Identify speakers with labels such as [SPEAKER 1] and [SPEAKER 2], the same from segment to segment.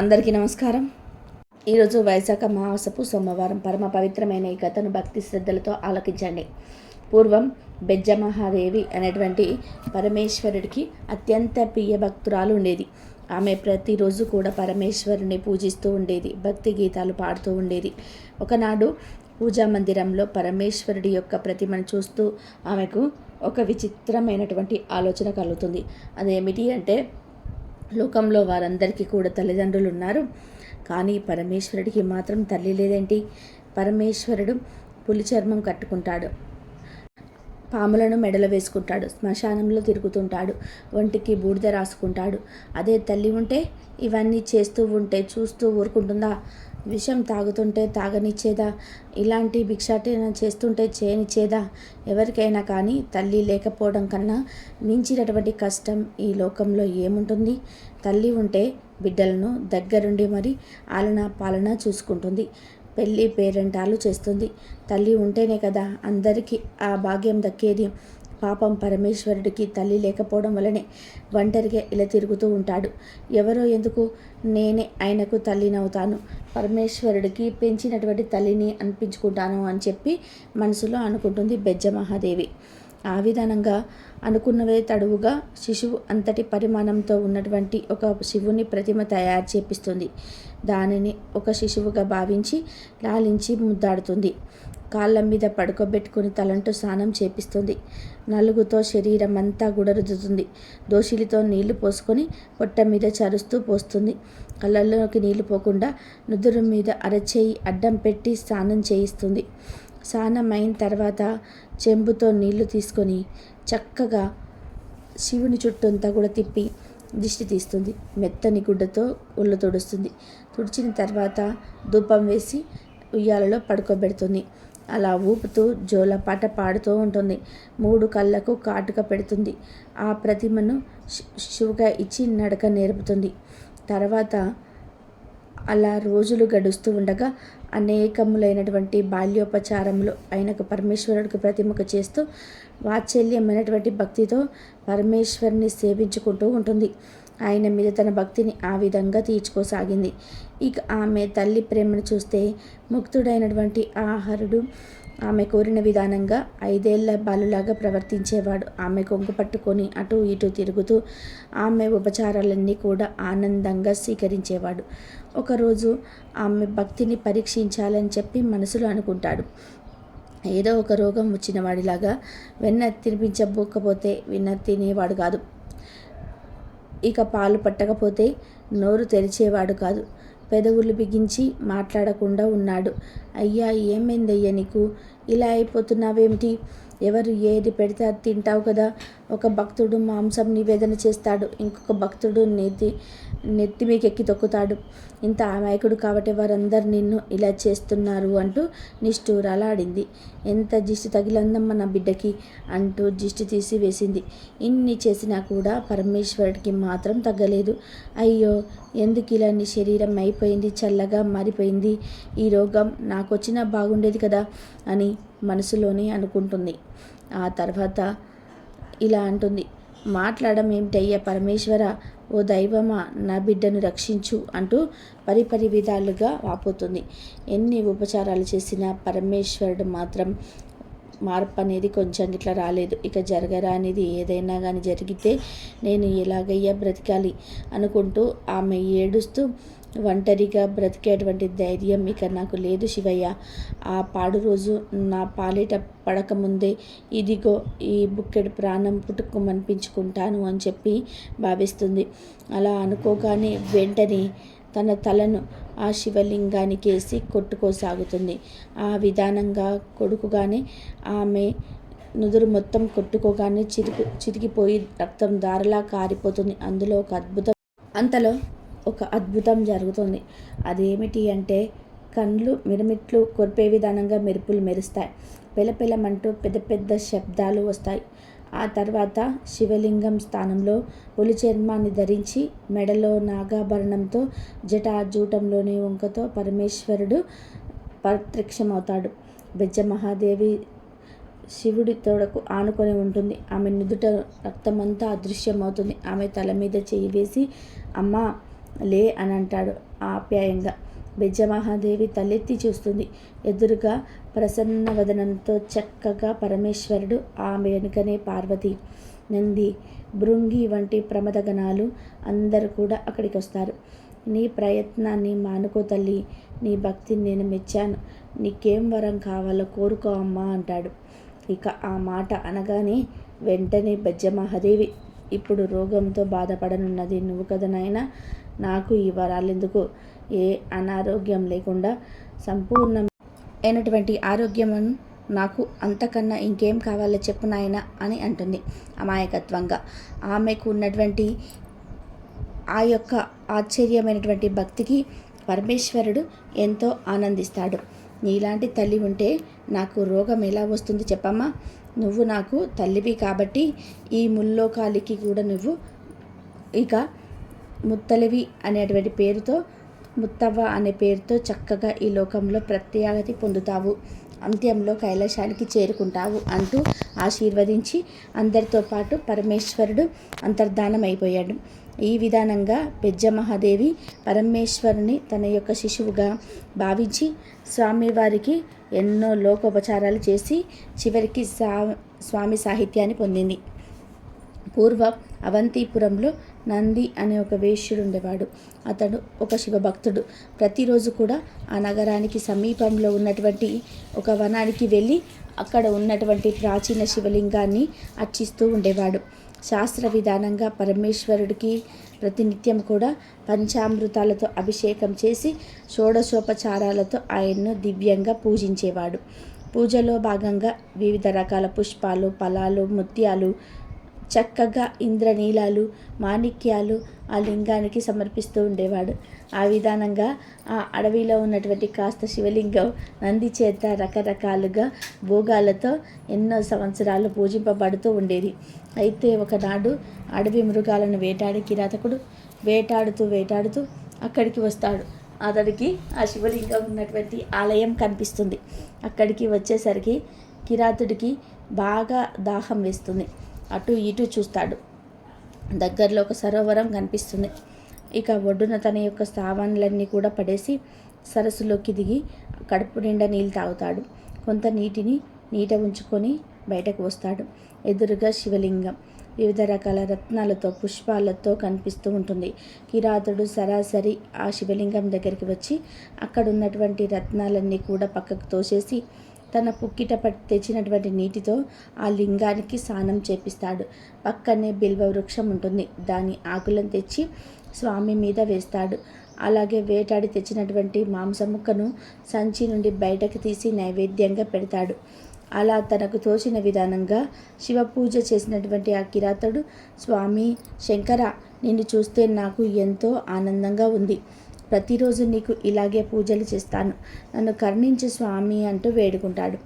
[SPEAKER 1] అందరికీ నమస్కారం. ఈరోజు వైశాఖ మాసపు సోమవారం. పరమ పవిత్రమైన ఈ కథను భక్తి శ్రద్ధలతో ఆలకించండి. పూర్వం బెజ్జ మహాదేవి అనేటువంటి పరమేశ్వరుడికి అత్యంత ప్రియ భక్తురాలు ఉండేది. ఆమె ప్రతిరోజు కూడా పరమేశ్వరుని పూజిస్తూ ఉండేది భక్తి గీతాలు పాడుతూ ఉండేది. ఒకనాడు పూజా మందిరంలో పరమేశ్వరుడి యొక్క ప్రతిమను చూస్తూ ఆమెకు ఒక విచిత్రమైనటువంటి ఆలోచన కలుగుతుంది. అదేమిటి అంటే లోకంలో వారందరికీ కూడా తల్లిదండ్రులు ఉన్నారు. కానీ పరమేశ్వరుడికి మాత్రం తల్లి లేదేంటి? పరమేశ్వరుడు పులి చర్మం కట్టుకుంటాడు. పాములను మెడలో వేసుకుంటాడు. శ్మశానంలో తిరుగుతుంటాడు. ఒంటికి బూడిద రాసుకుంటాడు. అదే తల్లి ఉంటే ఇవన్నీ చేస్తూ ఉంటే చూస్తూ ఊరుకుంటుందా? విషం తాగుతుంటే తాగనిచ్చేదా? ఇలాంటి భిక్షాటన చేస్తుంటే చేయనిచ్చేదా? ఎవరికైనా కానీ తల్లి లేకపోవడం కన్నా మించినటువంటి కష్టం ఈ లోకంలో ఏముంటుంది? తల్లి ఉంటే బిడ్డలను దగ్గరుండి మరి ఆలన పాలన చూసుకుంటుంది. పెళ్ళి పేరెంటాలు చేస్తుంది. తల్లి ఉంటేనే కదా అందరికీ ఆ భాగ్యం దక్కేది. పాపం పరమేశ్వరుడికి తల్లి లేకపోవడం వలనే ఒంటరిగా ఇలా తిరుగుతూ ఉంటాడు. ఎవరో ఎందుకు? నేనే ఆయనకు తల్లినవుతాను. పరమేశ్వరుడికి పెంచినటువంటి తల్లిని అనిపించుకుంటాను అని చెప్పి మనసులో అనుకుంటుంది బెజ్జ మహాదేవి ఆ విధానంగా అనుకున్నవే తడువుగా శిశువు అంతటి పరిమాణంతో ఉన్నటువంటి ఒక శివుని ప్రతిమ తయారు చేపిస్తుంది. దానిని ఒక శిశువుగా భావించి లాలించి ముద్దాడుతుంది. కాళ్ళ మీద పడుకోబెట్టుకుని తలంటూ స్నానం చేపిస్తుంది. నలుగుతో శరీరం అంతా గుడరుదుతుంది. దోషిలితో నీళ్ళు పోసుకొని పొట్ట మీద చరుస్తూ పోస్తుంది. కళ్ళల్లోకి నీళ్ళు పోకుండా నుదురు మీద అరచేయి అడ్డం పెట్టి స్నానం చేయిస్తుంది. స్నానం అయిన తర్వాత చెంబుతో నీళ్ళు తీసుకొని చక్కగా శివుని చుట్టూంతా కూడా తిప్పి దిష్టి తీస్తుంది. మెత్తని గుడ్డతో ఒళ్ళు తుడుస్తుంది. తుడిచిన తర్వాత ధూపం వేసి ఉయ్యాలలో పడుకోబెడుతుంది. అలా ఊపుతూ జోలపాట పాడుతూ ఉంటుంది. మూడు కళ్ళకు కాటుక పెడుతుంది. ఆ ప్రతిమను శివుగా ఇచ్చి నడక నేర్పుతుంది. తర్వాత అలా రోజులు గడుస్తూ ఉండగా అనేకములైనటువంటి బాల్యోపచారములు ఆయనకు పరమేశ్వరుడికి ప్రతిముఖ చేస్తూ వాత్సల్యమైనటువంటి భక్తితో పరమేశ్వరిని సేవించుకుంటూ ఉంటుంది. ఆయన మీద తన భక్తిని ఆ విధంగా తీర్చుకోసాగింది. ఇక ఆమె తల్లి ప్రేమను చూస్తే ముక్తుడైనటువంటి ఆహారుడు ఆమె కోరిన విధానంగా ఐదేళ్ళ బాలులాగా ప్రవర్తించేవాడు. ఆమె కొంగు పట్టుకొని అటు ఇటు తిరుగుతూ ఆమె ఉపచారాలన్నీ కూడా ఆనందంగా స్వీకరించేవాడు. ఒకరోజు ఆమె భక్తిని పరీక్షించాలని చెప్పి మనసులో అనుకుంటాడు. ఏదో ఒక రోగం వచ్చిన వాడిలాగా వెన్న తినిపించబోకపోతే వెన్న తినేవాడు కాదు. ఇక పాలు పట్టకపోతే నోరు తెరిచేవాడు కాదు. పెదవులు బిగించి మాట్లాడకుండా ఉన్నాడు. అయ్యా ఏమైందయ్యా నీకు? ఇలా అయిపోతున్నావేమిటి? ఎవరు ఏది పెడితే అది తింటావు కదా. ఒక భక్తుడు మాంసం నివేదన చేస్తాడు. ఇంకొక భక్తుడు నెత్తి నెత్తి మీకు ఎక్కి తొక్కుతాడు. ఇంత అమాయకుడు కాబట్టి వారందరు నిన్ను ఇలా చేస్తున్నారు అంటూ నిష్ఠూరాలాడింది ఎంత దిష్టి తగిలందమ్మ నా బిడ్డకి అంటూ దిష్టి తీసి వేసింది ఇన్ని చేసినా కూడా పరమేశ్వరుడికి మాత్రం తగ్గలేదు. అయ్యో ఎందుకు ఇలా నీ శరీరం అయిపోయింది? చల్లగా మారిపోయింది. ఈ రోగం నాకు వచ్చినా బాగుండేది కదా అని మనసులోనే అనుకుంటుంది. ఆ తర్వాత ఇలా అంటుంది. మాట్లాడడం ఏమిటయ్యా పరమేశ్వర? ఓ దైవమా? నా బిడ్డను రక్షించు అంటూ పరిపరి విధాలుగా వాపోతుంది. ఎన్ని ఉపచారాలు చేసినా పరమేశ్వరుడు మాత్రం మార్పు అనేది కొంచెం ఇట్లా రాలేదు. ఇక జరగరా అనేది ఏదైనా కానీ జరిగితే నేను ఎలాగయ్యా బ్రతికాలి అనుకుంటూ ఆమె ఏడుస్తూ ఒంటరిగా బ్రతికేటువంటి ధైర్యం ఇక నాకు లేదు శివయ్య. ఆ పాడు రోజు నా పాలిట పడకముందే ఇదిగో ఈ బుక్కెడు ప్రాణం పుట్టుకుమనిపించుకుంటాను అని చెప్పి భావిస్తుంది. అలా అనుకోగానే వెంటనే తన తలను ఆ శివలింగానికి వేసి కొట్టుకోసాగుతుంది. ఆ విధానంగా కొడుకుగానే ఆమె నుదురు మొత్తం కొట్టుకోగానే చిరికి చిరిగిపోయి రక్తం దారలా కారిపోతుంది. అందులో ఒక అద్భుతం. అంతలో ఒక అద్భుతం జరుగుతుంది. అదేమిటి అంటే కళ్ళు మిరమిట్లు కొరిపే విధానంగా మెరుపులు మెరుస్తాయి. పెలపెలమంటూ పెద్ద పెద్ద శబ్దాలు వస్తాయి. ఆ తర్వాత శివలింగం స్థానంలో పులి చర్మాన్ని ధరించి మెడలో నాగాభరణంతో జటాజూటంలోని వంకతో పరమేశ్వరుడు ప్రత్యక్షమవుతాడు. బెజ్జ మహాదేవి శివుడి తోడకు ఆనుకొని ఉంటుంది. ఆమె నుదుట రక్తమంతా అదృశ్యమవుతుంది. ఆమె తల మీద చేయి వేసి అమ్మా లే అని అంటాడు ఆప్యాయంగా. బెజ్జమహాదేవి తలెత్తి చూస్తుంది. ఎదురుగా ప్రసన్న వదనంతో చక్కగా పరమేశ్వరుడు ఆమె వెనుకనే పార్వతి నంది భృంగి వంటి ప్రమదగణాలు అందరూ కూడా అక్కడికి వస్తారు నీ ప్రయత్నాన్ని మానుకో తల్లి నీ భక్తిని నేను మెచ్చాను. నీకేం వరం కావాలో కోరుకో అమ్మా అంటాడు. ఇక ఆ మాట అనగానే వెంటనే బెజ్జమహాదేవి ఇప్పుడు రోగంతో బాధపడనున్నది నువ్వు కదా నాయనా నాకు ఈ వరాలెందుకు? ఏ అనారోగ్యం లేకుండా సంపూర్ణ అయినటువంటి ఆరోగ్యం నాకు అంతకన్నా ఇంకేం కావాలో చెప్పు నాయన అని అంటుంది అమాయకత్వంగా. ఆమెకు ఉన్నటువంటి ఆ యొక్క ఆశ్చర్యమైనటువంటి భక్తికి పరమేశ్వరుడు ఎంతో ఆనందిస్తాడు. నీలాంటి తల్లి ఉంటే నాకు రోగం ఎలా వస్తుంది చెప్పమ్మా? నువ్వు నాకు తల్లివి కాబట్టి ఈ ముల్లోకాలికి కూడా నువ్వు ఇక ముత్తలివి అనేటువంటి పేరుతో ముత్తవ్వ అనే పేరుతో చక్కగా ఈ లోకంలో ప్రత్యాగతి పొందుతావు. అంత్యంలో కైలాసానికి చేరుకుంటావు అంటూ ఆశీర్వదించి అందరితో పాటు పరమేశ్వరుడు అంతర్ధానం అయిపోయాడు ఈ విధానంగా పెజ్జమహాదేవి పరమేశ్వరుని తన యొక్క శిశువుగా భావించి స్వామివారికి ఎన్నో లోకోపచారాలు చేసి చివరికి సా స్వామి సాహిత్యాన్ని పొందింది. పూర్వం అవంతిపురంలో నంది అనే ఒక వేష్యుడు ఉండేవాడు. అతడు ఒక శివభక్తుడు. ప్రతిరోజు కూడా ఆ నగరానికి సమీపంలో ఉన్నటువంటి ఒక వనానికి వెళ్ళి అక్కడ ఉన్నటువంటి ప్రాచీన శివలింగాన్ని అర్చిస్తూ ఉండేవాడు. శాస్త్ర విధానంగా పరమేశ్వరుడికి ప్రతినిత్యం కూడా పంచామృతాలతో అభిషేకం చేసి షోడశోపచారాలతో ఆయన్ను దివ్యంగా పూజించేవాడు. పూజలో భాగంగా వివిధ రకాల పుష్పాలు ఫలాలు ముత్యాలు చక్కగా ఇంద్రనీలాలు మాణిక్యాలు ఆ లింగానికి సమర్పిస్తూ ఉండేవాడు. ఆ విధానంగా ఆ అడవిలో ఉన్నటువంటి కాస్త శివలింగం నంది చేత రకరకాలుగా భోగాలతో ఎన్నో సంవత్సరాలు పూజింపబడుతూ ఉండేది. అయితే ఒకనాడు అడవి మృగాలను వేటాడి కిరాతకుడు వేటాడుతూ వేటాడుతూ అక్కడికి వస్తాడు. అతడికి ఆ శివలింగం ఉన్నటువంటి ఆలయం కనిపిస్తుంది. అక్కడికి వచ్చేసరికి కిరాతుడికి బాగా దాహం వేస్తుంది. అటు ఇటు చూస్తాడు. దగ్గరలో ఒక సరోవరం కనిపిస్తుంది. ఇక ఒడ్డున తన యొక్క సామాన్లన్నీ కూడా పడేసి సరస్సులోకి దిగి కడుపు నిండా నీళ్ళు తాగుతాడు. కొంత నీటిని నీట ఉంచుకొని బయటకు వస్తాడు. ఎదురుగా శివలింగం. వివిధ రకాల రత్నాలతో పుష్పాలతో కనిపిస్తూ ఉంటుంది. కిరాతుడు సరాసరి ఆ శివలింగం దగ్గరికి వచ్చి అక్కడ ఉన్నటువంటి రత్నాలన్నీ కూడా పక్కకు తోసేసి తన పుక్కిట పట్టి తెచ్చినటువంటి నీటితో ఆ లింగానికి స్నానం చేపిస్తాడు. పక్కనే బిల్వ వృక్షం ఉంటుంది. దాని ఆకులను తెచ్చి స్వామి మీద వేస్తాడు. అలాగే వేటాడి తెచ్చినటువంటి మాంసముక్కను సంచి నుండి బయటకు తీసి నైవేద్యంగా పెడతాడు. అలా తనకు తోచిన విధానంగా శివ పూజ చేసినటువంటి ఆ కిరాతడు స్వామి శంకర నిన్ను చూస్తే నాకు ఎంతో ఆనందంగా ఉంది. ప్రతిరోజు నీకు ఇలాగే పూజలు చేస్తాను. నన్ను కరుణించు స్వామి అంటూ వేడుకుంటాడు.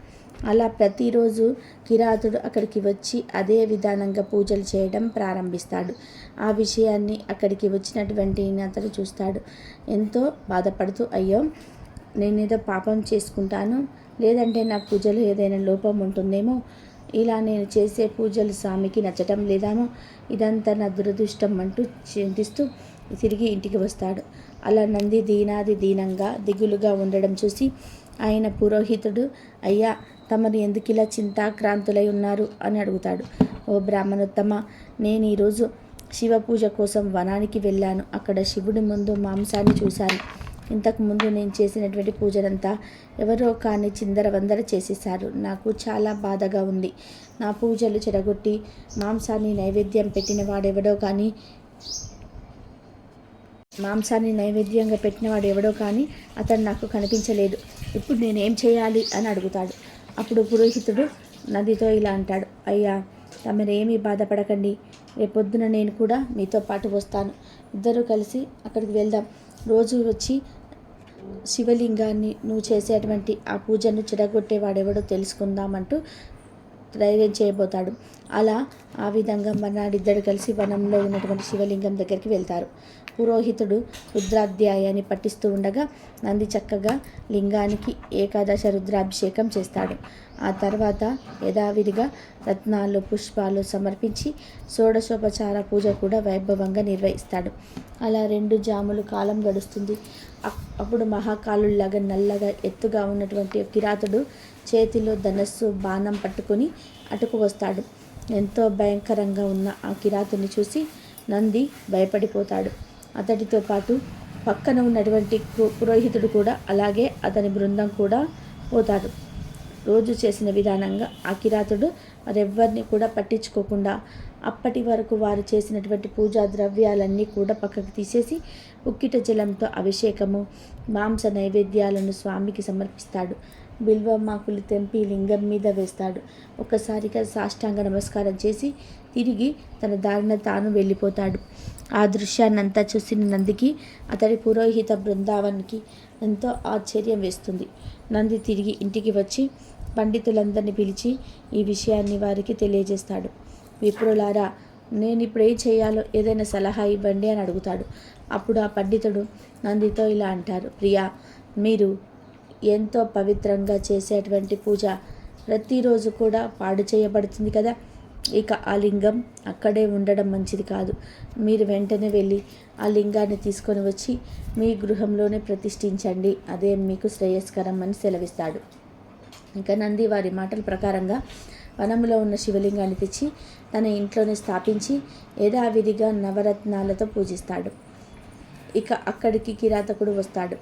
[SPEAKER 1] అలా ప్రతిరోజు కిరాతుడు అక్కడికి వచ్చి అదే విధానంగా పూజలు చేయడం ప్రారంభిస్తాడు. ఆ విషయాన్ని అక్కడికి వచ్చినటువంటి అతడు చూస్తాడు. ఎంతో బాధపడుతూ అయ్యో నేనేదో పాపం చేసుకుంటాను. లేదంటే నా పూజలు ఏదైనా లోపం ఉంటుందేమో? ఇలా నేను చేసే పూజలు స్వామికి నచ్చటం లేదామో? ఇదంతా నా దురదృష్టం అంటూ చింతిస్తూ తిరిగి ఇంటికి వస్తాడు. అలా నంది దీనాది దీనంగా దిగులుగా ఉండడం చూసి ఆయన పురోహితుడు అయ్యా తమరు ఎందుకు ఇలా చింతాక్రాంతులై ఉన్నారు? అని అడుగుతాడు. ఓ బ్రాహ్మణోత్తమ నేను ఈరోజు శివ పూజ కోసం వనానికి వెళ్ళాను. అక్కడ శివుడి ముందు మాంసాన్ని చూశాను. ఇంతకు ముందు నేను చేసినటువంటి పూజలంతా ఎవరో కానీ చిందరవందర చేసేశారు. నాకు చాలా బాధగా ఉంది. నా పూజలు చెడగొట్టి మాంసాన్ని నైవేద్యం పెట్టిన వాడెవడో కానీ మాంసాన్ని నైవేద్యంగా పెట్టినవాడు ఎవడో కానీ అతను నాకు కనిపించలేదు. ఇప్పుడు నేనేం చేయాలి అని అడుగుతాడు. అప్పుడు పురోహితుడు నదితో ఇలా అంటాడు. అయ్యా తమరేమీ బాధపడకండి. రేపొద్దున నేను కూడా మీతో పాటు వస్తాను. ఇద్దరూ కలిసి అక్కడికి వెళ్దాం. రోజు వచ్చి శివలింగాన్ని నువ్వు చేసేటువంటి ఆ పూజను చెడగొట్టేవాడెవడో తెలుసుకుందామంటూ ధైర్యం చేయబోతాడు. అలా ఆ విధంగా మర్నాడిద్దరు కలిసి వనంలో ఉన్నటువంటి శివలింగం దగ్గరికి వెళ్తారు. పురోహితుడు రుద్రాధ్యాయాన్ని పఠిస్తూ ఉండగా నంది చక్కగా లింగానికి ఏకాదశ రుద్రాభిషేకం చేస్తాడు. ఆ తర్వాత యథావిధిగా రత్నాలు పుష్పాలు సమర్పించి షోడశోపచార పూజ కూడా వైభవంగా నిర్వహిస్తాడు. అలా రెండు జాములు కాలం గడుస్తుంది. అప్- అప్పుడు మహాకాలులాగా నల్లగా ఎత్తుగా ఉన్నటువంటి కిరాతుడు చేతిలో ధనస్సు బాణం పట్టుకొని అటుకు వస్తాడు. ఎంతో భయంకరంగా ఉన్న ఆ కిరాతుని చూసి నంది భయపడిపోతాడు. అతడితో పాటు పక్కన ఉన్నటువంటి పురోహితుడు కూడా అలాగే అతని బృందం కూడా పోతాడు రోజు చేసిన విధానంగా ఆ కిరాతుడు మరెవ్వరిని కూడా పట్టించుకోకుండా అప్పటి వరకు వారు చేసినటువంటి పూజా ద్రవ్యాలన్నీ కూడా పక్కకు తీసేసి ఉక్కిట జలంతో అభిషేకము మాంస నైవేద్యాలను స్వామికి సమర్పిస్తాడు. బిల్వమాకులు తెంపి లింగం మీద వేస్తాడు. ఒక్కసారిగా సాష్టాంగ నమస్కారం చేసి తిరిగి తన దారిన తాను వెళ్ళిపోతాడు. ఆ దృశ్యాన్నంతా చూసిన నందికి అతడి పురోహిత బృందావనికి ఎంతో ఆశ్చర్యం వేస్తుంది. నంది తిరిగి ఇంటికి వచ్చి పండితులందరినీ పిలిచి ఈ విషయాన్ని వారికి తెలియజేస్తాడు. విప్రులారా నేను ఇప్పుడు ఏం చేయాలో ఏదైనా సలహా ఇవ్వండి అని అడుగుతాడు. అప్పుడు ఆ పండితుడు నందితో ఇలా అంటారు ప్రియా మీరు ఎంతో పవిత్రంగా చేసేటువంటి పూజ ప్రతిరోజు కూడా పాడు చేయబడుతుంది కదా. ఇక ఆ లింగం అక్కడే ఉండడం మంచిది కాదు. మీరు వెంటనే వెళ్ళి ఆ లింగాన్ని తీసుకొని వచ్చి మీ గృహంలోనే ప్రతిష్ఠించండి. అదే మీకు శ్రేయస్కరం అని సెలవిస్తాడు. ఇంకా నంది వారి మాటల ప్రకారంగా వనంలో ఉన్న శివలింగాన్ని తెచ్చి తన ఇంట్లోనే స్థాపించి యథావిధిగా నవరత్నాలతో పూజిస్తాడు. ఇక అక్కడికి కిరాతకుడు వస్తాడు.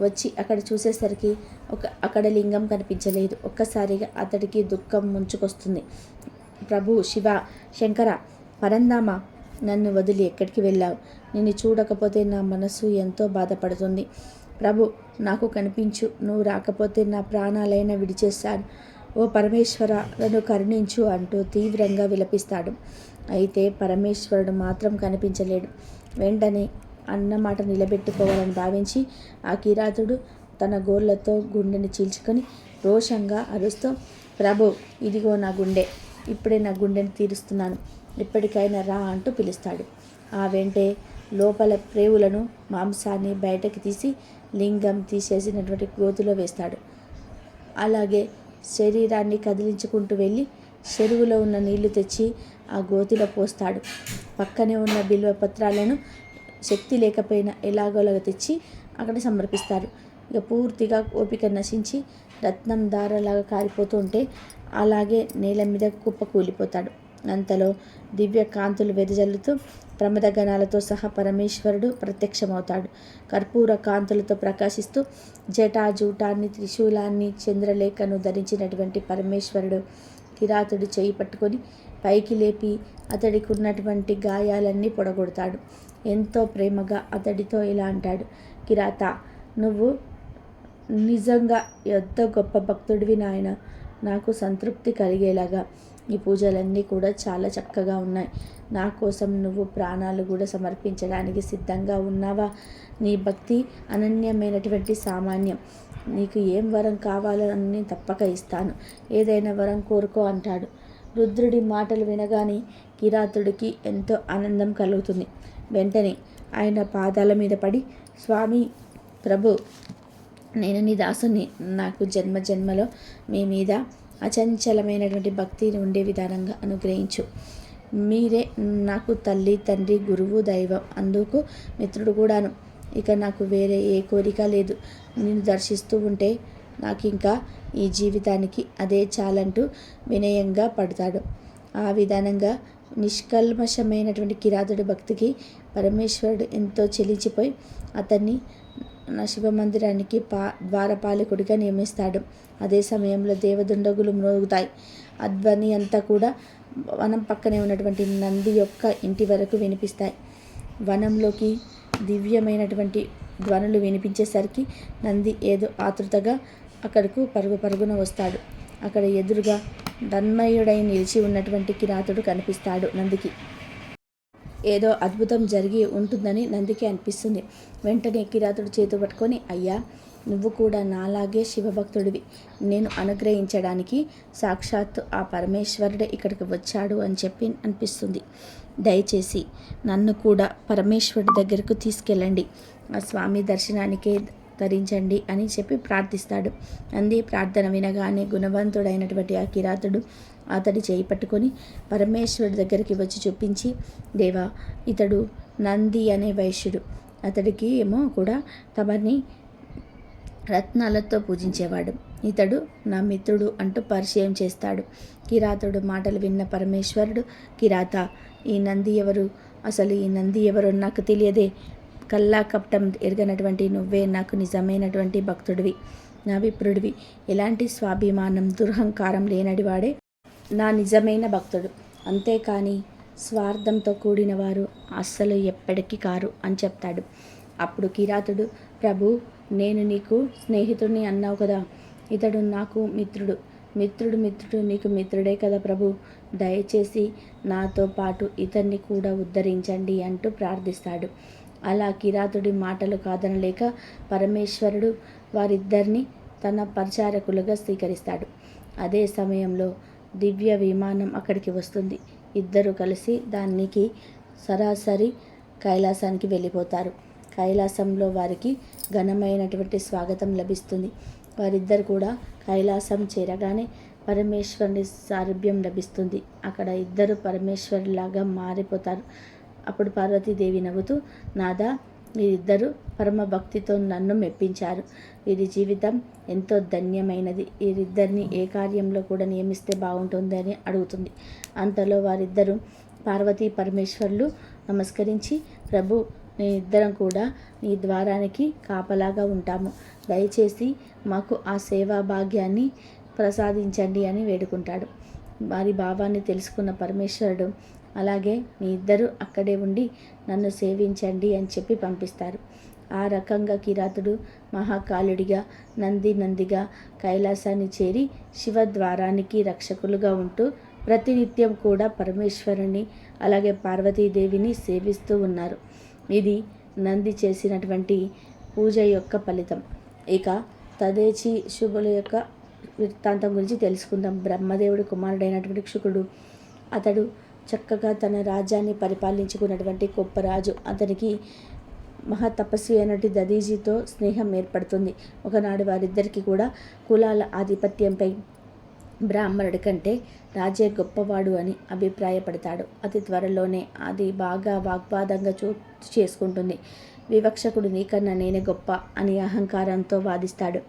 [SPEAKER 1] వచ్చి అక్కడ చూసేసరికి ఒక అక్కడ లింగం కనిపించలేదు. ఒక్కసారిగా అతడికి దుఃఖం ముంచుకొస్తుంది. ప్రభు శివ శంకర పరందామ నన్ను వదిలి ఎక్కడికి వెళ్ళావు? నిన్ను చూడకపోతే నా మనసు ఎంతో బాధపడుతుంది. ప్రభు నాకు కనిపించు. నువ్వు రాకపోతే నా ప్రాణాలైనా విడిచేస్తాను. ఓ పరమేశ్వర నన్ను కరుణించు అంటూ తీవ్రంగా విలపిస్తాడు. అయితే పరమేశ్వరుడు మాత్రం కనిపించలేడు. వెంటనే అన్నమాట నిలబెట్టుకోవాలని భావించి ఆ కిరాతుడు తన గోర్లతో గుండెని చీల్చుకొని రోషంగా అరుస్తూ ప్రభు ఇదిగో నా గుండె. ఇప్పుడే నా గుండెని తీరుస్తున్నాను. ఇప్పటికైనా రా అంటూ పిలుస్తాడు. ఆ వెంటే లోపల ప్రేవులను మాంసాన్ని బయటకు తీసి లింగం తీసేసినటువంటి గోతులో వేస్తాడు. అలాగే శరీరాన్ని కదిలించుకుంటూ వెళ్ళి చెరువులో ఉన్న నీళ్ళు తెచ్చి ఆ గోతిలో పోస్తాడు. పక్కనే ఉన్న బిల్వ పత్రాలను శక్తి లేకపోయినా ఎలాగోలాగా తెచ్చి అక్కడ సమర్పిస్తారు. ఇక పూర్తిగా ఓపిక నశించి రత్నం దారలాగా కారిపోతూ ఉంటే అలాగే నేల మీద కుప్ప కూలిపోతాడు. అంతలో దివ్య కాంతులు వెదజల్లుతూ ప్రమదగణాలతో సహా పరమేశ్వరుడు ప్రత్యక్షమవుతాడు. కర్పూర కాంతులతో ప్రకాశిస్తూ జటాజూటాన్ని త్రిశూలాన్ని చంద్రలేఖను ధరించినటువంటి పరమేశ్వరుడు కిరాతుడు చేయి పట్టుకొని పైకి లేపి అతడికి ఉన్నటువంటి గాయాలన్నీ పొడగొడతాడు. ఎంతో ప్రేమగా అతడితో ఇలా అంటాడు కిరాత నువ్వు నిజంగా ఎంత గొప్ప భక్తుడివి నాయన. నాకు సంతృప్తి కలిగేలాగా ఈ పూజలన్నీ కూడా చాలా చక్కగా ఉన్నాయి. నా కోసం నువ్వు ప్రాణాలు కూడా సమర్పించడానికి సిద్ధంగా ఉన్నావా? నీ భక్తి అనన్యమైనటువంటి సామాన్యం. నీకు ఏం వరం కావాలో నేను తప్పక ఇస్తాను. ఏదైనా వరం కోరుకో అంటాడు. రుద్రుడి మాటలు వినగానే కిరాతుడికి ఎంతో ఆనందం కలుగుతుంది. వెంటనే ఆయన పాదాల మీద పడి స్వామి ప్రభు నేను నీ దాసుని నాకు జన్మ జన్మలో మీ మీద అచంచలమైనటువంటి భక్తి ఉండే విధానంగా అనుగ్రహించు. మీరే నాకు తల్లి తండ్రి గురువు దైవం. అందుకు మిత్రుడు కూడాను. ఇక నాకు వేరే ఏ కోరిక లేదు. నేను దర్శిస్తూ ఉంటే నాకు ఇంకా ఈ జీవితానికి అదే చాలంటూ వినయంగా పడతాడు. ఆ విధానంగా నిష్కల్మషమైనటువంటి కిరాతుడి భక్తికి పరమేశ్వరుడు ఎంతో చెలించిపోయి అతన్ని నా శివ మందిరానికి పా ద్వారపాలకుడిగా నియమిస్తాడు. అదే సమయంలో దేవదుండగులు మ్రోగుతాయి. అధ్వని అంతా కూడా వనం పక్కనే ఉన్నటువంటి నంది యొక్క ఇంటి వరకు వినిపిస్తాయి. వనంలోకి దివ్యమైనటువంటి ధ్వనులు వినిపించేసరికి నంది ఏదో ఆతృతగా అక్కడకు పరుగు పరుగున వస్తాడు. అక్కడ ఎదురుగా దన్మయుడై నిలిచి ఉన్నటువంటి కిరాతుడు కనిపిస్తాడు నందికి. ఏదో అద్భుతం జరిగి ఉంటుందని నందికి అనిపిస్తుంది. వెంటనే కిరాతుడు చేతు పట్టుకొని అయ్యా నువ్వు కూడా నాలాగే శివభక్తుడివి. నేను అనుగ్రహించడానికి సాక్షాత్తు ఆ పరమేశ్వరుడే ఇక్కడికి వచ్చాడు అని చెప్పి అనిపిస్తుంది. దయచేసి నన్ను కూడా పరమేశ్వరుడి దగ్గరకు తీసుకెళ్ళండి. ఆ స్వామి దర్శనానికే తరించండి అని చెప్పి ప్రార్థిస్తాడు. అంది ప్రార్థన వినగానే గుణవంతుడైనటువంటి ఆ కిరాతుడు అతడి చేయి పట్టుకొని పరమేశ్వరుడి దగ్గరికి వచ్చి చూపించి దేవా ఇతడు నంది అనే వైశ్యుడు. అతడికి ఏమో కూడా తమని రత్నాలతో పూజించేవాడు. ఇతడు నా మిత్రుడు అంటూ పరిచయం చేస్తాడు. కిరాతుడు మాటలు విన్న పరమేశ్వరుడు కిరాత ఈ నంది ఎవరు? అసలు ఈ నంది ఎవరో నాకు తెలియదే. కల్లా కపటం ఎరగనటువంటి నువ్వే నాకు నిజమైనటువంటి భక్తుడివి నా విప్రుడివి. ఎలాంటి స్వాభిమానం దుర్హంకారం లేనడివాడే నా నిజమైన భక్తుడు. అంతేకాని స్వార్థంతో కూడిన వారు అస్సలు ఎప్పటికీ కారు అని చెప్తాడు. అప్పుడు కిరాతుడు ప్రభు నేను నీకు స్నేహితుడిని అన్నావు కదా ఇతడు నాకు మిత్రుడు. మిత్రుడు మిత్రుడు నీకు మిత్రుడే కదా ప్రభు. దయచేసి నాతో పాటు ఇతన్ని కూడా ఉద్ధరించండి అంటూ ప్రార్థిస్తాడు. అలా కిరాతుడి మాటలు కాదనలేక పరమేశ్వరుడు వారిద్దరిని తన పరిచారకులుగా స్వీకరిస్తాడు. అదే సమయంలో దివ్య విమానం అక్కడికి వస్తుంది. ఇద్దరు కలిసి దానికి సరాసరి కైలాసానికి వెళ్ళిపోతారు. కైలాసంలో వారికి ఘనమైనటువంటి స్వాగతం లభిస్తుంది. వారిద్దరు కూడా కైలాసం చేరగానే పరమేశ్వరుని సారూప్యం లభిస్తుంది. అక్కడ ఇద్దరు పరమేశ్వరులాగా మారిపోతారు. అప్పుడు పార్వతీదేవి నవ్వుతూ నాదా వీరిద్దరూ పరమ భక్తితో నన్ను మెప్పించారు. వీరి జీవితం ఎంతో ధన్యమైనది. వీరిద్దరిని ఏ కార్యంలో కూడా నియమిస్తే బాగుంటుంది అని అడుగుతుంది. అంతలో వారిద్దరూ పార్వతీ పరమేశ్వర్లు నమస్కరించి ప్రభు నేను ఇద్దరం కూడా నీ ద్వారానికి కాపలాగా ఉంటాము. దయచేసి మాకు ఆ సేవా భాగ్యాన్ని ప్రసాదించండి అని వేడుకుంటాడు. వారి భావాన్ని తెలుసుకున్న పరమేశ్వరుడు అలాగే మీ ఇద్దరు అక్కడే ఉండి నన్ను సేవించండి అని చెప్పి పంపిస్తారు. ఆ రకంగా కిరాతుడు మహాకాలుడిగా నంది నందిగా కైలాసాన్ని చేరి శివద్వారానికి రక్షకులుగా ఉంటూ ప్రతినిత్యం కూడా పరమేశ్వరుని అలాగే పార్వతీదేవిని సేవిస్తూ ఉన్నారు. ఇది నంది చేసినటువంటి పూజ యొక్క ఫలితం. ఇక తదేచి శుభుల యొక్క వృత్తాంతం గురించి తెలుసుకుందాం. బ్రహ్మదేవుడి కుమారుడైనటువంటి శుకుడు అతడు చక్కగా తన రాజ్యాన్ని పరిపాలించుకున్నటువంటి గొప్ప రాజు అతనికి మహాతపస్వి అయినటువంటి దదీజీతో స్నేహం ఏర్పడుతుంది. ఒకనాడు వారిద్దరికీ కూడా కులాల ఆధిపత్యంపై బ్రాహ్మణుడి కంటే రాజే గొప్పవాడు అని అభిప్రాయపడతాడు. అతి త్వరలోనే అది బాగా వాగ్వాదంగా చూ చేసుకుంటుంది. వివక్షకుడు నీకన్నా నేనే గొప్ప అని అహంకారంతో వాదిస్తాడు.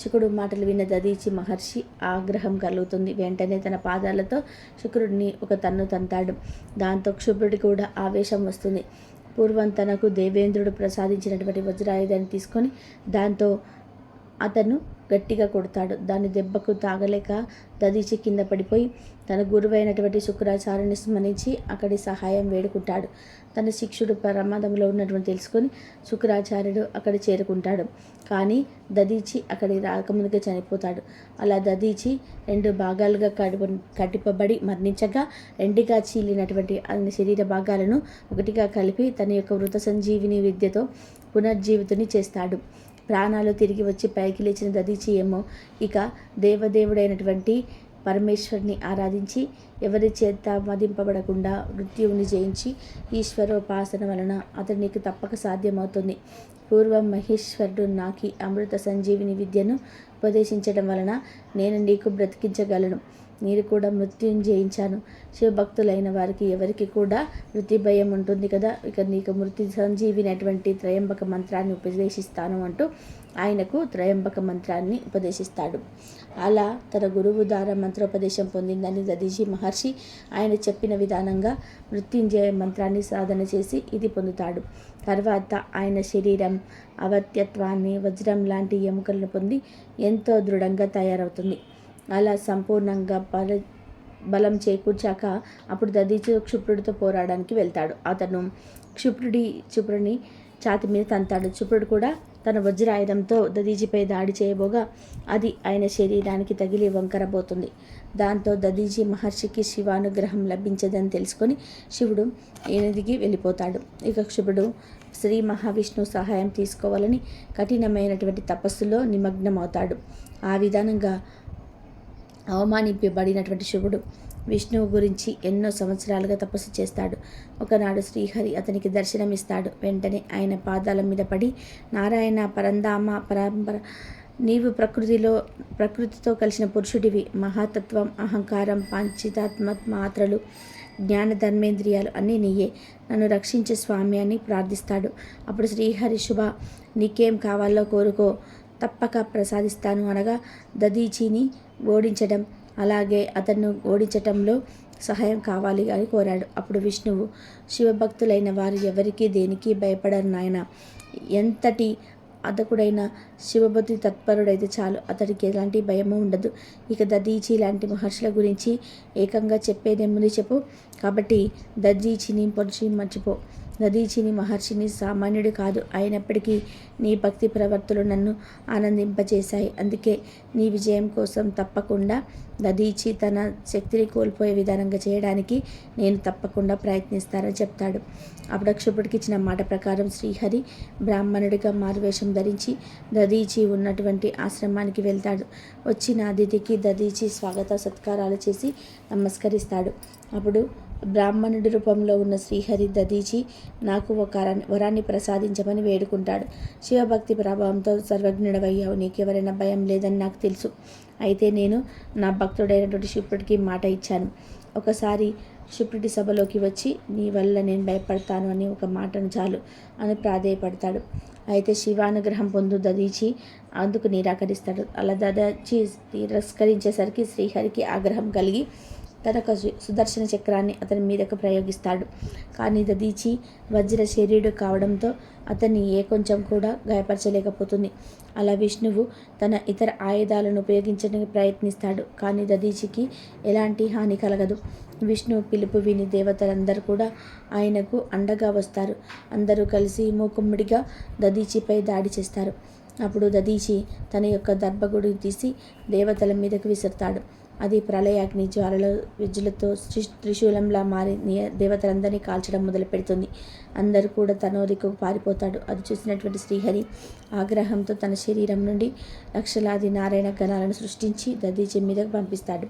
[SPEAKER 1] శుకుడు మాటలు విన్న దదీచి మహర్షి ఆగ్రహం కలుగుతుంది. వెంటనే తన పాదాలతో శుక్రుడిని ఒక తన్ను తంతాడు. దాంతో క్షుభ్రుడి కూడా ఆవేశం వస్తుంది. పూర్వం తనకు దేవేంద్రుడు ప్రసాదించినటువంటి వజ్రాయుధాన్ని తీసుకొని దాంతో అతను గట్టిగా కొడతాడు. దాని దెబ్బకు తాగలేక దదీచి కింద పడిపోయి తన గురువైనటువంటి శుక్రాచార్యుని స్మరించి అక్కడి సహాయం వేడుకుంటాడు. తన శిక్షుడు ప్రమాదంలో ఉన్నటువంటి తెలుసుకొని శుక్రాచార్యుడు అక్కడ చేరుకుంటాడు. కానీ దదీచి అక్కడి రాకముందుగా చనిపోతాడు. అలా దదీచి రెండు భాగాలుగా కడుపు కట్టిపబడి మరణించగా రెండుగా చీలినటువంటి అన్ని శరీర భాగాలను ఒకటిగా కలిపి తన యొక్క వృత సంజీవిని విద్యతో పునర్జీవితుని చేస్తాడు. ప్రాణాలు తిరిగి వచ్చి పైకి లేచిన దదీచి ఏమో ఇక దేవదేవుడైనటువంటి పరమేశ్వరిని ఆరాధించి ఎవరి చేత మదింపబడకుండా మృత్యువుని జయించి ఈశ్వరోపాసన వలన అతనికి తప్పక సాధ్యమవుతుంది. పూర్వం మహేశ్వరుడు నాకి అమృత సంజీవిని విద్యను ఉపదేశించడం వలన నేను నీకు బ్రతికించగలను. మీరు కూడా మృత్యుని జయించాను. శివభక్తులైన వారికి ఎవరికి కూడా మృతి భయం ఉంటుంది కదా? ఇక నీకు మృతి సంజీవినటువంటి త్రయంబక మంత్రాన్ని ఉపదేశిస్తాను అంటూ ఆయనకు త్రయంబక మంత్రాన్ని ఉపదేశిస్తాడు. అలా తన గురువు ద్వారా మంత్రోపదేశం పొందిందని దదీజీ మహర్షి ఆయన చెప్పిన విధానంగా మృత్యుంజయ మంత్రాన్ని సాధన చేసి ఇది పొందుతాడు. తర్వాత ఆయన శరీరం అవత్యత్వాన్ని వజ్రం లాంటి ఎముకలను పొంది ఎంతో దృఢంగా తయారవుతుంది. అలా సంపూర్ణంగా బల బలం చేకూర్చాక అప్పుడు దదీచు క్షుప్రుడితో పోరాడడానికి వెళ్తాడు. అతను క్షుప్రుడి క్షుప్రుడిని ఛాతి మీద తంతాడు. క్షుప్రుడు కూడా తన వజ్రాయుధంతో దదీజిపై దాడి చేయబోగా అది ఆయన శరీరానికి తగిలి వంకరబోతుంది. దాంతో దదీజీ మహర్షికి శివానుగ్రహం లభించదని తెలుసుకొని శివుడు ఎనిదిగి వెళ్ళిపోతాడు. ఇక శివుడు శ్రీ మహావిష్ణు సహాయం తీసుకోవాలని కఠినమైనటువంటి తపస్సులో నిమగ్నమవుతాడు. ఆ విధానంగా అవమానింపబడినటువంటి శివుడు విష్ణువు గురించి ఎన్నో సంవత్సరాలుగా తపస్సు చేస్తాడు. ఒకనాడు శ్రీహరి అతనికి దర్శనమిస్తాడు. వెంటనే ఆయన పాదాల మీద పడి నారాయణ పరంధామ పరంపర నీవు ప్రకృతిలో ప్రకృతితో కలిసిన పురుషుడివి. మహాతత్వం అహంకారం పంచితాత్మ మాత్రలు జ్ఞాన ధర్మేంద్రియాలు అన్నీ నీయే. నన్ను రక్షించే స్వామి అని ప్రార్థిస్తాడు. అప్పుడు శ్రీహరి శుభ నీకేం కావాలో కోరుకో. తప్పక ప్రసాదిస్తాను అనగా దదీచిని ఓడించడం అలాగే అతను ఓడించటంలో సహాయం కావాలి అని కోరాడు. అప్పుడు విష్ణువు శివభక్తులైన వారు ఎవరికీ దేనికి భయపడరు నాయన. ఎంతటి అతకుడైన శివభక్తి తత్పరుడైతే చాలు. అతడికి ఎలాంటి భయము ఉండదు. ఇక దదీచి లాంటి మహర్షుల గురించి ఏకంగా చెప్పేదేముంది చెప్పు. కాబట్టి దదీచిని పొడిచి మర్చిపో. దదీచిని మహర్షిని సామాన్యుడు కాదు. అయినప్పటికీ నీ భక్తి ప్రవర్తులు నన్ను ఆనందింపజేశాయి. అందుకే నీ విజయం కోసం తప్పకుండా దదీచి తన శక్తిని కోల్పోయే విధానంగా చేయడానికి నేను తప్పకుండా ప్రయత్నిస్తానని చెప్తాడు. అప్పుడక్షపుడికి ఇచ్చిన మాట ప్రకారం శ్రీహరి బ్రాహ్మణుడిగా మారువేషం ధరించి దదీచి ఉన్నటువంటి ఆశ్రమానికి వెళ్తాడు. వచ్చిన అతిథికి దదీచి స్వాగత సత్కారాలు చేసి నమస్కరిస్తాడు. అప్పుడు బ్రాహ్మణుడి రూపంలో ఉన్న శ్రీహరి దదీచి నాకు ఒక వరాన్ని ప్రసాదించమని వేడుకుంటాడు. శివభక్తి ప్రభావంతో సర్వజ్ఞుడవయ్యావు. నీకెవరైనా భయం లేదని నాకు తెలుసు. అయితే నేను నా భక్తుడైనటువంటి శుభ్రుడికి మాట ఇచ్చాను. ఒకసారి శుభ్రుడి సభలోకి వచ్చి నీ వల్ల నేను భయపడతాను అని ఒక మాటను చాలు అని ప్రాధేయపడతాడు. అయితే శివానుగ్రహం పొందు దదీచి అందుకు నిరాకరిస్తాడు. అలా దదాచి తిరస్కరించేసరికి శ్రీహరికి ఆగ్రహం కలిగి తన సుదర్శన చక్రాన్ని అతని మీదకు ప్రయోగిస్తాడు. కానీ దదీచి వజ్ర శరీరుడు కావడంతో అతన్ని ఏ కొంచెం కూడా గాయపరచలేకపోతుంది. అలా విష్ణువు తన ఇతర ఆయుధాలను ఉపయోగించడానికి ప్రయత్నిస్తాడు. కానీ దదీచికి ఎలాంటి హాని కలగదు. విష్ణువు పిలుపు విని దేవతలందరూ కూడా ఆయనకు అండగా వస్తారు. అందరూ కలిసి మూకుమ్మడిగా దదీచిపై దాడి చేస్తారు. అప్పుడు దదీచి తన యొక్క దర్భగుడిని తీసి దేవతల మీదకు విసురుతాడు. అది ప్రళయాగ్ని జ్వాలలు విద్యులతో త్రిశూలంలా మారి దేవతలందరినీ కాల్చడం మొదలు పెడుతుంది అందరూ కూడా తన దిక్కుకు పారిపోతాడు. అది చూసినటువంటి శ్రీహరి ఆగ్రహంతో తన శరీరం నుండి లక్షలాది నారాయణ గణాలను సృష్టించి దదీచి మీదకు పంపిస్తాడు.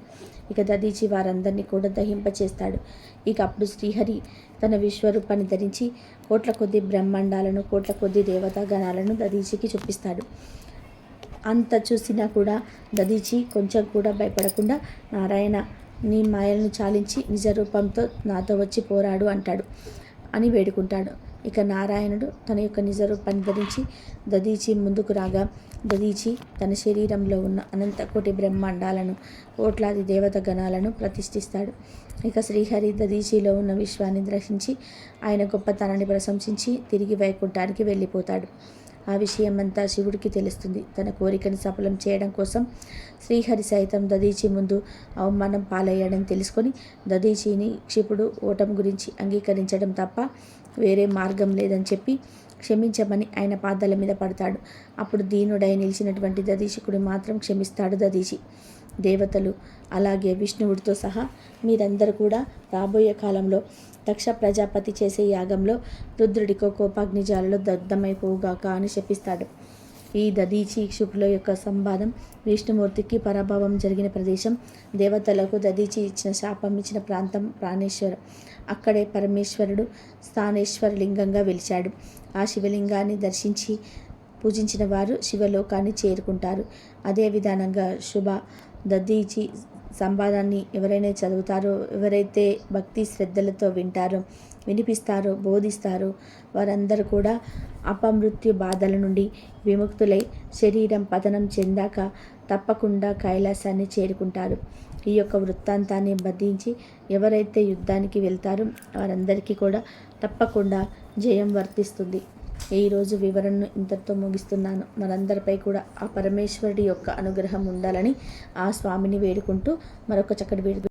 [SPEAKER 1] ఇక దదీచి వారందరినీ కూడా దహింపచేస్తాడు. ఇక అప్పుడు శ్రీహరి తన విశ్వరూపాన్ని ధరించి కోట్ల కొద్ది బ్రహ్మాండాలను కోట్ల కొద్ది దేవతా గణాలను దదీచికి చూపిస్తాడు. అంత చూసినా కూడా దదీచి కొంచెం కూడా భయపడకుండా నారాయణ నీ మాయలను చాలించి నిజ రూపంతో నాతో వచ్చి పోరాడు అంటాడు అని వేడుకుంటాడు. ఇక నారాయణుడు తన యొక్క నిజ రూపాన్ని ధరించి దదీచి ముందుకు రాగా దదీచి తన శరీరంలో ఉన్న అనంత కోటి బ్రహ్మాండాలను కోట్లాది దేవత గణాలను ప్రతిష్ఠిస్తాడు. ఇక శ్రీహరి దదీచిలో ఉన్న విశ్వాన్ని దర్శించి ఆయన గొప్పతనాన్ని ప్రశంసించి తిరిగి వైకుంఠానికి వెళ్ళిపోతాడు. ఆ విషయమంతా శివుడికి తెలుస్తుంది. తన కోరికను సఫలం చేయడం కోసం శ్రీహరి సైతం దదీచి ముందు అవమానం పాలయ్యాడని తెలుసుకొని దదీచిని క్షిపుడు ఓటం గురించి అంగీకరించడం తప్ప వేరే మార్గం లేదని చెప్పి క్షమించమని ఆయన పాదాల మీద పడతాడు. అప్పుడు దీనుడై నిలిచినటువంటి దదీశికుడు మాత్రం క్షమిస్తాడు దదీశి దేవతలు అలాగే విష్ణువుడితో సహా మీరందరూ కూడా రాబోయే కాలంలో దక్ష ప్రజాపతి చేసే యాగంలో రుద్రుడికో కోపాగ్నిజాలలో దగ్ధమైపోవుగాక అని శపిస్తాడు. ఈ దదీచి శుకుల యొక్క సంవాదం విష్ణుమూర్తికి పరాభవం జరిగిన ప్రదేశం దేవతలకు దదీచి ఇచ్చిన శాపం ఇచ్చిన ప్రాంతం ప్రాణేశ్వరం. అక్కడే పరమేశ్వరుడు స్థానేశ్వర లింగంగా వెలిచాడు ఆ శివలింగాన్ని దర్శించి పూజించిన వారు శివలోకాన్ని చేరుకుంటారు. అదే విధానంగా శుభ దదీచి సంవాదాన్ని ఎవరైనా చదువుతారో ఎవరైతే భక్తి శ్రద్ధలతో వింటారో వినిపిస్తారో బోధిస్తారో వారందరూ కూడా అపమృత్యు బాధల నుండి విముక్తులై శరీరం పతనం చెందాక తప్పకుండా కైలాసాన్ని చేరుకుంటారు. ఈ యొక్క వృత్తాంతాన్ని బంధించి ఎవరైతే యుద్ధానికి వెళ్తారో వారందరికీ కూడా తప్పకుండా జయం వర్తిస్తుంది. ఈరోజు వివరణను ఇంతటితో ముగిస్తున్నాను. మనందరిపై కూడా ఆ పరమేశ్వరుడి యొక్క అనుగ్రహం ఉండాలని ఆ స్వామిని వేడుకుంటూ మరొక చక్కటి వేడుకు